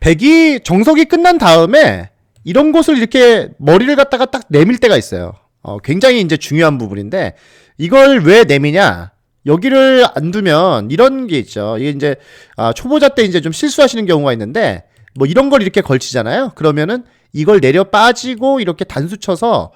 백이 정석이 끝난 다음에 이런 곳을 이렇게 머리를 갖다가 딱 내밀 때가 있어요. 어, 굉장히 이제 중요한 부분인데 이걸 왜 내미냐? 여기를 안 두면 이런 게 있죠. 이게 이제 아, 초보자 때 이제 좀 실수하시는 경우가 있는데 뭐 이런 걸 이렇게 걸치잖아요. 그러면은 이걸 내려 빠지고 이렇게 단수 쳐서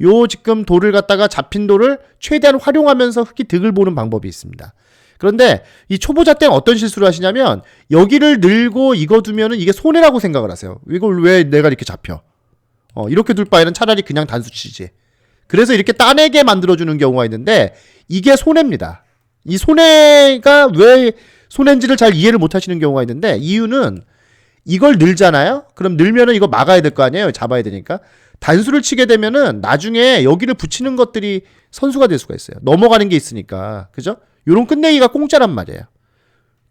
요 지금 돌을 갖다가 잡힌 돌을 최대한 활용하면서 흙이 득을 보는 방법이 있습니다. 그런데 이 초보자 때는 어떤 실수를 하시냐면 여기를 늘고 이거 두면은 이게 손해라고 생각을 하세요. 이걸 왜 내가 이렇게 잡혀? 어, 이렇게 둘 바에는 차라리 그냥 단수 치지. 그래서 이렇게 따내게 만들어주는 경우가 있는데 이게 손해입니다. 이 손해가 왜 손해인지를 잘 이해를 못 하시는 경우가 있는데 이유는 이걸 늘잖아요? 그럼 늘면은 이거 막아야 될 거 아니에요? 잡아야 되니까. 단수를 치게 되면은 나중에 여기를 붙이는 것들이 선수가 될 수가 있어요. 넘어가는 게 있으니까. 그죠? 요런 끝내기가 공짜란 말이에요.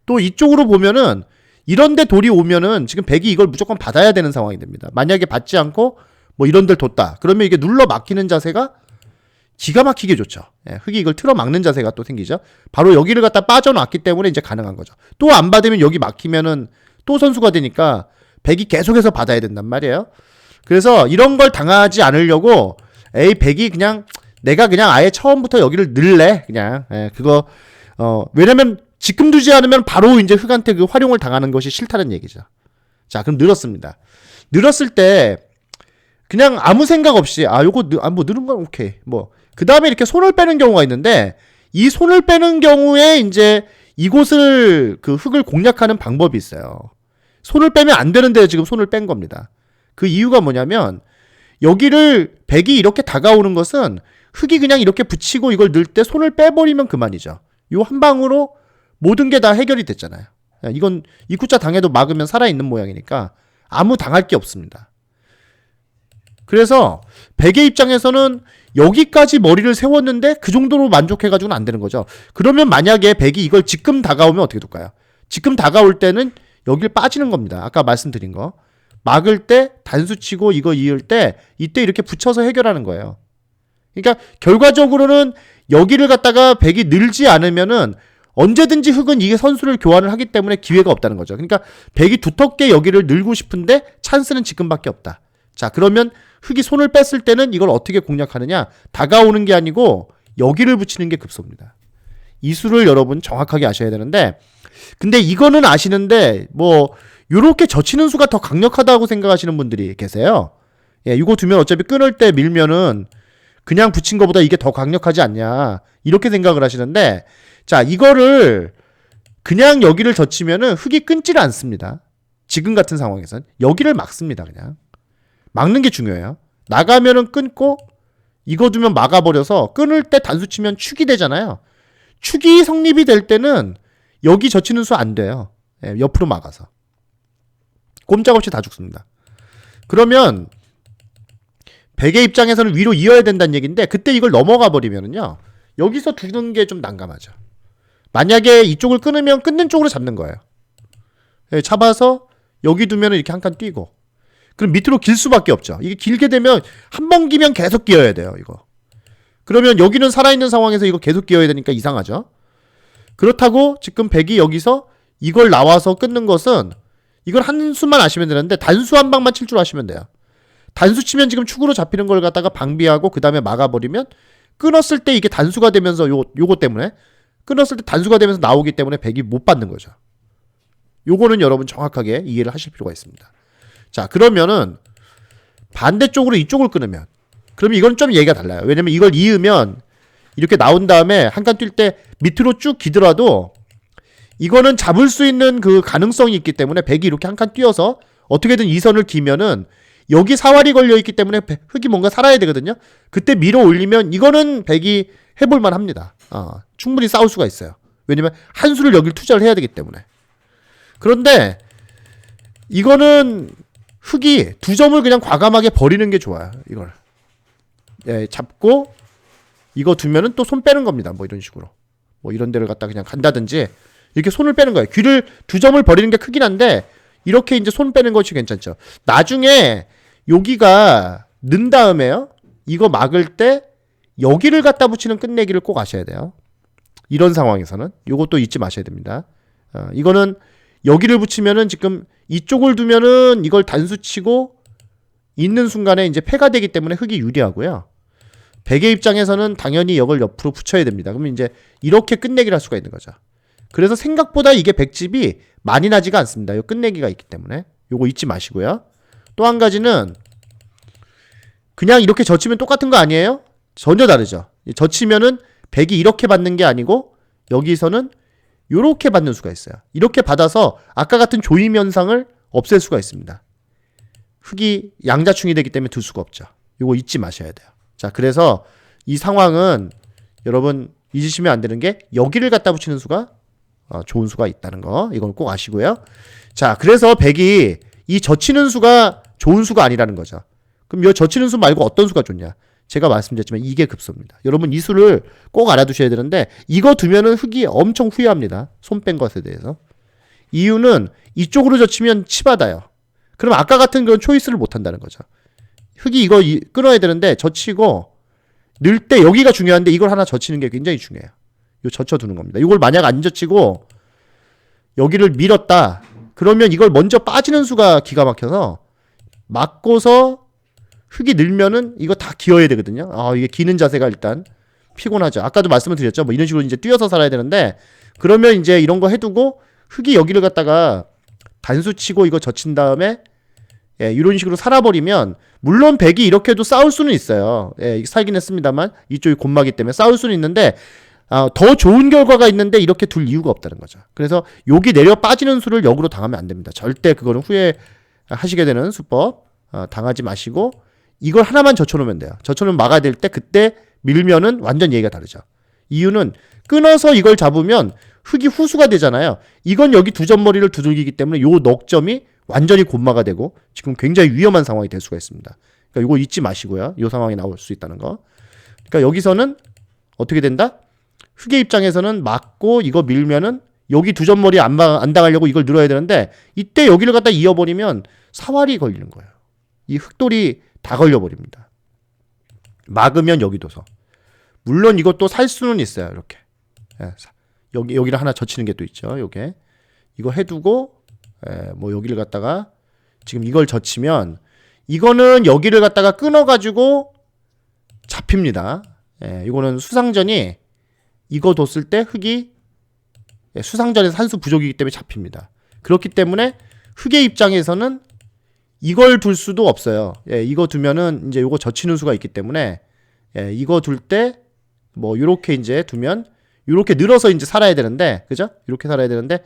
또 이쪽으로 보면은 이런데 돌이 오면은 지금 백이 이걸 무조건 받아야 되는 상황이 됩니다. 만약에 받지 않고 뭐 이런 데를 뒀다. 그러면 이게 눌러 막히는 자세가 기가 막히게 좋죠. 예, 흙이 이걸 틀어 막는 자세가 또 생기죠. 바로 여기를 갖다 빠져놨기 때문에 이제 가능한 거죠. 또 안 받으면 여기 막히면은 또 선수가 되니까 백이 계속해서 받아야 된단 말이에요. 그래서 이런 걸 당하지 않으려고 에이 백이 그냥 내가 그냥 아예 처음부터 여기를 늘래 그냥 예, 그거 어 왜냐면 지금 두지 않으면 바로 이제 흙한테 그 활용을 당하는 것이 싫다는 얘기죠. 자 그럼 늘었습니다. 늘었을 때 그냥 아무 생각 없이 아 요거 느, 아, 뭐 늘은 건 오케이 뭐 그 다음에 이렇게 손을 빼는 경우가 있는데 이 손을 빼는 경우에 이제 이곳을 그 흙을 공략하는 방법이 있어요. 손을 빼면 안 되는데 지금 손을 뺀 겁니다. 그 이유가 뭐냐면 여기를 백이 이렇게 다가오는 것은 흙이 그냥 이렇게 붙이고 이걸 넣을 때 손을 빼버리면 그만이죠. 요 한 방으로 모든 게 다 해결이 됐잖아요. 이건 입구자 당해도 막으면 살아있는 모양이니까 아무 당할 게 없습니다. 그래서 백의 입장에서는 여기까지 머리를 세웠는데 그 정도로 만족해가지고는 안 되는 거죠. 그러면 만약에 백이 이걸 지금 다가오면 어떻게 될까요? 지금 다가올 때는 여길 빠지는 겁니다. 아까 말씀드린 거. 막을 때 단수 치고 이거 이을 때 이때 이렇게 붙여서 해결하는 거예요. 그러니까 결과적으로는 여기를 갖다가 백이 늘지 않으면은 언제든지 흙은 이게 선수를 교환을 하기 때문에 기회가 없다는 거죠. 그러니까 백이 두텁게 여기를 늘고 싶은데 찬스는 지금밖에 없다. 자, 그러면 흙이 손을 뺐을 때는 이걸 어떻게 공략하느냐? 다가오는 게 아니고 여기를 붙이는 게 급소입니다. 이 수를 여러분 정확하게 아셔야 되는데 근데 이거는 아시는데 뭐 요렇게 젖히는 수가 더 강력하다고 생각하시는 분들이 계세요. 예, 이거 두면 어차피 끊을 때 밀면은 그냥 붙인 것보다 이게 더 강력하지 않냐. 이렇게 생각을 하시는데 자, 이거를 그냥 여기를 젖히면은 흙이 끊지를 않습니다. 지금 같은 상황에선 여기를 막습니다, 그냥. 막는 게 중요해요. 나가면은 끊고 이거 두면 막아버려서 끊을 때 단수 치면 축이 되잖아요. 축이 성립이 될 때는 여기 젖히는 수 안 돼요. 예, 옆으로 막아서. 꼼짝없이 다 죽습니다. 그러면 백의 입장에서는 위로 이어야 된다는 얘기인데 그때 이걸 넘어가 버리면은요. 여기서 두는 게 좀 난감하죠. 만약에 이쪽을 끊으면 끊는 쪽으로 잡는 거예요. 예, 잡아서 여기 두면 이렇게 한 칸 뛰고 그럼 밑으로 길 수밖에 없죠. 이게 길게 되면 한 번 기면 계속 끼어야 돼요, 이거. 그러면 여기는 살아있는 상황에서 이거 계속 끼어야 되니까 이상하죠. 그렇다고 지금 백이 여기서 이걸 나와서 끊는 것은 이걸 한 수만 아시면 되는데 단수 한 방만 칠 줄 아시면 돼요. 단수 치면 지금 축으로 잡히는 걸 갖다가 방비하고 그 다음에 막아버리면 끊었을 때 이게 단수가 되면서 요, 요거 때문에 끊었을 때 단수가 되면서 나오기 때문에 백이 못 받는 거죠. 요거는 여러분 정확하게 이해를 하실 필요가 있습니다. 자, 그러면은 반대쪽으로 이쪽을 끊으면 그러면 이건 좀 얘기가 달라요. 왜냐면 이걸 이으면 이렇게 나온 다음에 한칸 뛸 때 밑으로 쭉 기더라도 이거는 잡을 수 있는 그 가능성이 있기 때문에 백이 이렇게 한 칸 뛰어서 어떻게든 이 선을 기면은 여기 사활이 걸려 있기 때문에 흙이 뭔가 살아야 되거든요. 그때 밀어 올리면 이거는 백이 해볼만 합니다. 어, 충분히 싸울 수가 있어요. 왜냐면 한 수를 여기 투자를 해야 되기 때문에. 그런데 이거는 흙이 두 점을 그냥 과감하게 버리는 게 좋아요. 이걸 예, 잡고 이거 두면은 또 손 빼는 겁니다. 뭐 이런 식으로 뭐 이런 데를 갖다 그냥 간다든지 이렇게 손을 빼는 거예요. 귀를 두 점을 버리는 게 크긴 한데 이렇게 이제 손 빼는 것이 괜찮죠. 나중에 여기가 는 다음에요. 이거 막을 때 여기를 갖다 붙이는 끝내기를 꼭 아셔야 돼요. 이런 상황에서는 요것도 잊지 마셔야 됩니다. 어, 이거는 여기를 붙이면은 지금 이쪽을 두면은 이걸 단수 치고 있는 순간에 이제 패가 되기 때문에 흑이 유리하고요. 백의 입장에서는 당연히 역을 옆으로 붙여야 됩니다. 그러면 이제 이렇게 끝내기를 할 수가 있는 거죠. 그래서 생각보다 이게 백집이 많이 나지가 않습니다. 요 끝내기가 있기 때문에 요거 잊지 마시고요. 또 한 가지는 그냥 이렇게 젖히면 똑같은 거 아니에요? 전혀 다르죠. 이 젖히면은 백이 이렇게 받는 게 아니고 여기서는 이렇게 받는 수가 있어요. 이렇게 받아서 아까 같은 조임 현상을 없앨 수가 있습니다. 흙이 양자충이 되기 때문에 둘 수가 없죠. 이거 잊지 마셔야 돼요. 자, 그래서 이 상황은 여러분 잊으시면 안 되는 게 여기를 갖다 붙이는 수가 어, 좋은 수가 있다는 거. 이건 꼭 아시고요. 자, 그래서 백이 이 젖히는 수가 좋은 수가 아니라는 거죠. 그럼 이 젖히는 수 말고 어떤 수가 좋냐? 제가 말씀드렸지만 이게 급소입니다. 여러분 이 수를 꼭 알아두셔야 되는데 이거 두면은 흙이 엄청 후회합니다. 손 뺀 것에 대해서. 이유는 이쪽으로 젖히면 치받아요. 그럼 아까 같은 그런 초이스를 못 한다는 거죠. 흙이 이거 이- 끊어야 되는데 젖히고 늘 때 여기가 중요한데 이걸 하나 젖히는 게 굉장히 중요해요. 요 젖혀 두는 겁니다. 이걸 만약 안 젖히고 여기를 밀었다. 그러면 이걸 먼저 빠지는 수가 기가 막혀서 맞고서 흙이 늘면은 이거 다 기어야 되거든요. 아, 이게 기는 자세가 일단 피곤하죠. 아까도 말씀을 드렸죠. 뭐 이런 식으로 이제 뛰어서 살아야 되는데 그러면 이제 이런 거 해두고 흙이 여기를 갖다가 단수 치고 이거 젖힌 다음에 예, 이런 식으로 살아버리면 물론 백이 이렇게도 싸울 수는 있어요. 예, 살긴 했습니다만 이쪽이 곤마기 때문에 싸울 수는 있는데 아, 더 좋은 결과가 있는데 이렇게 둘 이유가 없다는 거죠. 그래서 여기 내려 빠지는 수를 역으로 당하면 안 됩니다. 절대 그거는 후회 하시게 되는 수법 어, 당하지 마시고 이걸 하나만 젖혀놓으면 돼요. 젖혀놓으면 막아야 될 때 그때 밀면은 완전 얘기가 다르죠. 이유는 끊어서 이걸 잡으면 흙이 후수가 되잖아요. 이건 여기 두 점머리를 두들기기 때문에 요 넉점이 완전히 곤마가 되고 지금 굉장히 위험한 상황이 될 수가 있습니다. 그러니까 이거 잊지 마시고요. 이 상황이 나올 수 있다는 거. 그러니까 여기서는 어떻게 된다? 흙의 입장에서는 맞고 이거 밀면은 여기 두 점머리 안, 마- 안 당하려고 이걸 늘어야 되는데 이때 여기를 갖다 이어버리면 사활이 걸리는 거예요. 이 흙돌이 다 걸려버립니다. 막으면 여기 둬서. 물론 이것도 살 수는 있어요. 이렇게. 예, 사- 여기 여기를 하나 젖히는 게 또 있죠. 요게 이거 해두고 예, 뭐 여기를 갖다가 지금 이걸 젖히면 이거는 여기를 갖다가 끊어가지고 잡힙니다. 예, 이거는 수상전이 이거 뒀을 때 흙이 예, 수상전에서 산수 부족이기 때문에 잡힙니다. 그렇기 때문에 흙의 입장에서는 이걸 둘 수도 없어요. 예, 이거 두면은 이제 요거 젖히는 수가 있기 때문에 예, 이거 둘 때 뭐 요렇게 이제 두면 요렇게 늘어서 이제 살아야 되는데 그죠? 이렇게 살아야 되는데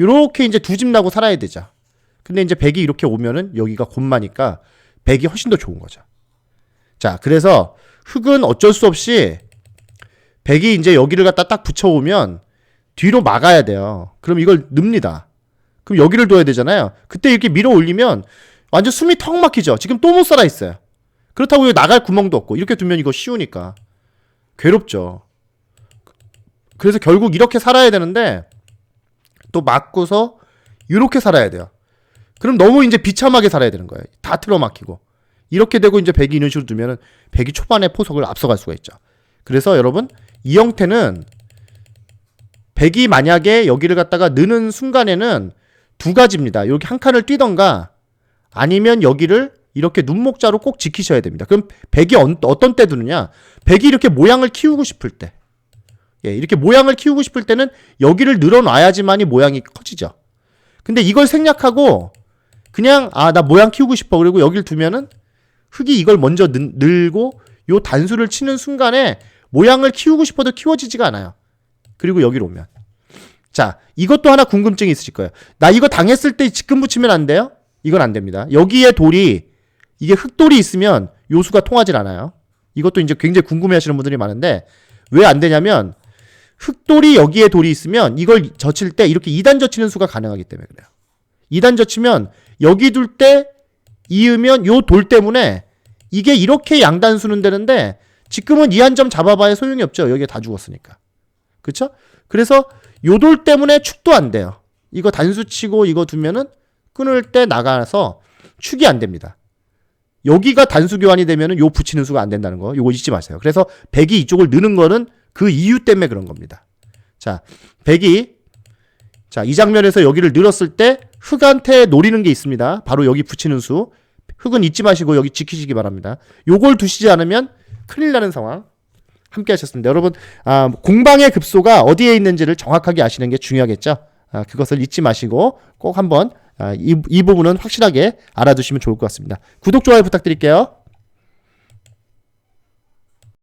요렇게 이제 두 집 나고 살아야 되죠. 근데 이제 백이 이렇게 오면은 여기가 곤마니까 백이 훨씬 더 좋은 거죠. 자, 그래서 흙은 어쩔 수 없이 백이 이제 여기를 갖다 딱 붙여오면 뒤로 막아야 돼요. 그럼 이걸 늡니다. 그럼 여기를 둬야 되잖아요. 그때 이렇게 밀어 올리면 완전 숨이 턱 막히죠. 지금 또 못 살아 있어요. 그렇다고 나갈 구멍도 없고 이렇게 두면 이거 쉬우니까 괴롭죠. 그래서 결국 이렇게 살아야 되는데 또 맞고서 이렇게 살아야 돼요. 그럼 너무 이제 비참하게 살아야 되는 거예요. 다 틀어막히고 이렇게 되고 이제 백이 이런 식으로 두면은 백이 초반에 포석을 앞서갈 수가 있죠. 그래서 여러분 이 형태는 백이 만약에 여기를 갖다가 느는 순간에는 두 가지입니다. 여기 한 칸을 뛰던가 아니면 여기를 이렇게 눈목자로 꼭 지키셔야 됩니다. 그럼 백이 언- 어떤 때 두느냐? 백이 이렇게 모양을 키우고 싶을 때. 예, 이렇게 모양을 키우고 싶을 때는 여기를 늘어놔야지만이 모양이 커지죠. 근데 이걸 생략하고 그냥 아, 나 모양 키우고 싶어. 그리고 여기를 두면은 흙이 이걸 먼저 늘, 늘고 요 단수를 치는 순간에 모양을 키우고 싶어도 키워지지가 않아요. 그리고 여기로 오면. 자, 이것도 하나 궁금증이 있으실 거예요. 나 이거 당했을 때 지금 붙이면 안 돼요? 이건 안 됩니다. 여기에 돌이 이게 흙돌이 있으면 요수가 통하질 않아요. 이것도 이제 굉장히 궁금해 하시는 분들이 많은데 왜 안 되냐면 흙돌이 여기에 돌이 있으면 이걸 젖힐 때 이렇게 2단 젖히는 수가 가능하기 때문에 그래요. 2단 젖히면 여기 둘 때 이으면 요 돌 때문에 이게 이렇게 양단 수는 되는데 지금은 이 한 점 잡아봐야 소용이 없죠. 여기에 다 죽었으니까. 그쵸? 그래서 요돌 때문에 축도 안 돼요. 이거 단수 치고 이거 두면은 끊을 때 나가서 축이 안 됩니다. 여기가 단수 교환이 되면은 요 붙이는 수가 안 된다는 거. 요거 잊지 마세요. 그래서 백이 이쪽을 느는 거는 그 이유 때문에 그런 겁니다. 자, 백이 자, 이 장면에서 여기를 늘었을 때 흑한테 노리는 게 있습니다. 바로 여기 붙이는 수. 흑은 잊지 마시고 여기 지키시기 바랍니다. 요걸 두시지 않으면 큰일 나는 상황. 함께 하셨습니다. 여러분, 아, 공방의 급소가 어디에 있는지를 정확하게 아시는 게 중요하겠죠? 아, 그것을 잊지 마시고 꼭 한번 아, 이, 이 부분은 확실하게 알아두시면 좋을 것 같습니다. 구독, 좋아요 부탁드릴게요.